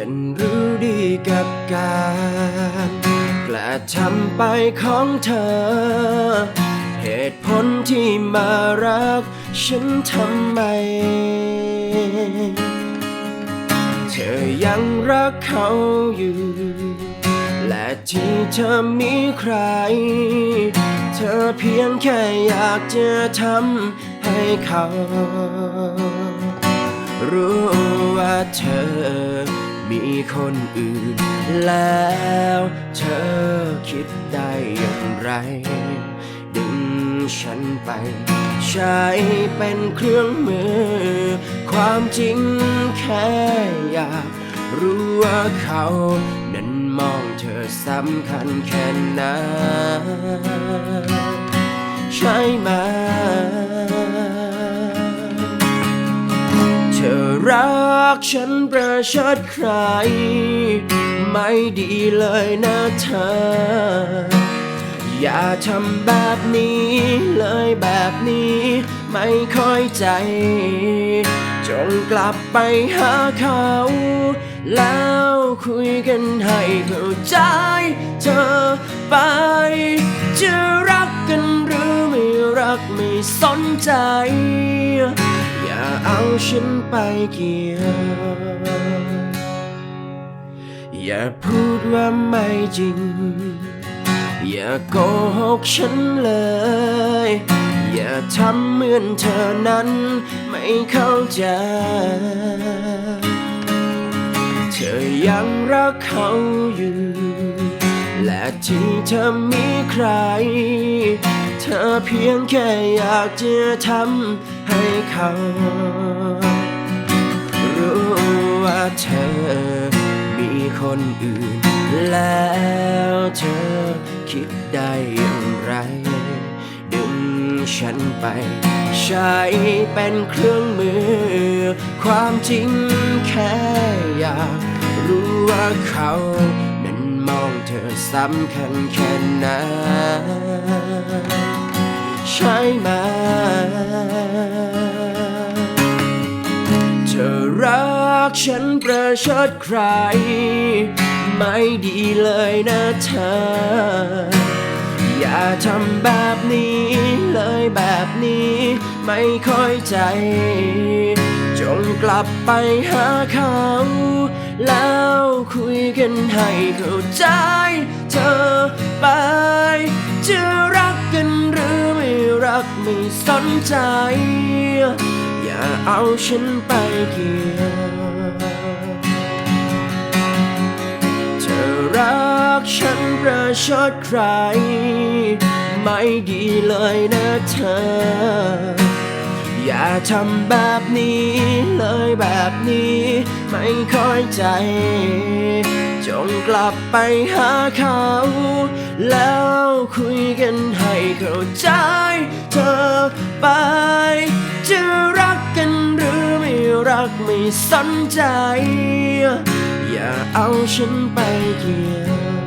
ฉันรู้ดีกับการกระทำไปของเธอ เหตุผลที่มารัก ฉันทำไม เธอยังรักเขาอยู่ และที่เธอมีใคร เธอเพียงแค่อยากจะทำให้เขารู้ว่าเธอ มีคนอื่น แล้วเธอคิดได้อย่างไร ดึงฉันไป ใช้เป็นเครื่องมือ ความจริงแค่อยากรู้ว่าเขา นั้นมองเธอสำคัญแค่ไหนใช่ไหม เธอรัก ฉันประชดใคร ไม่ดีเลยนะเธอ อย่าทำแบบนี้เลยแบบนี้ไม่ค่อยใจ จงกลับไปหาเขา แล้วคุยกันให้เข้าใจเธอไป จะรักกันหรือไม่รักไม่สนใจ เอาฉันไปเกี่ยว อย่าพูดว่าไม่จริง อย่าโกหกฉันเลย อย่าทำเหมือนเธอนั้นไม่เข้าใจ เธอยังรักเขาอยู่ และที่เธอมีใคร ธอเพียงแค่อยากจะทำให้เขา รู้ว่าเธอมีคนอื่น แล้วเธอคิดได้อย่างไร ดึงฉันไป ใช้เป็นเครื่องมือ ความจริงแค่อยากรู้ว่าเขา เธอสำคัญแค่ไหนใช่ไหม เธอรักฉันประชดใคร ไม่ดีเลยนะเธอ อย่าทำแบบนี้เลยแบบนี้ไม่ค่อยใจ จงกลับไปหาเขาแล้วคุยกันให้เข้าใจ สนใจ อย่าเอาฉันไปเกี่ยวเธอรักฉันประชดใคร ไม่ดีเลยนะเธออย่าทำแบบนี้เลยแบบนี้ไม่ค่อยใจ จงกลับไปหาเขา แล้วคุยกันให้เข้าใจเธอไป จะรักกันหรือไม่รักไม่สนใจ อย่าเอาฉันไปเกี่ยว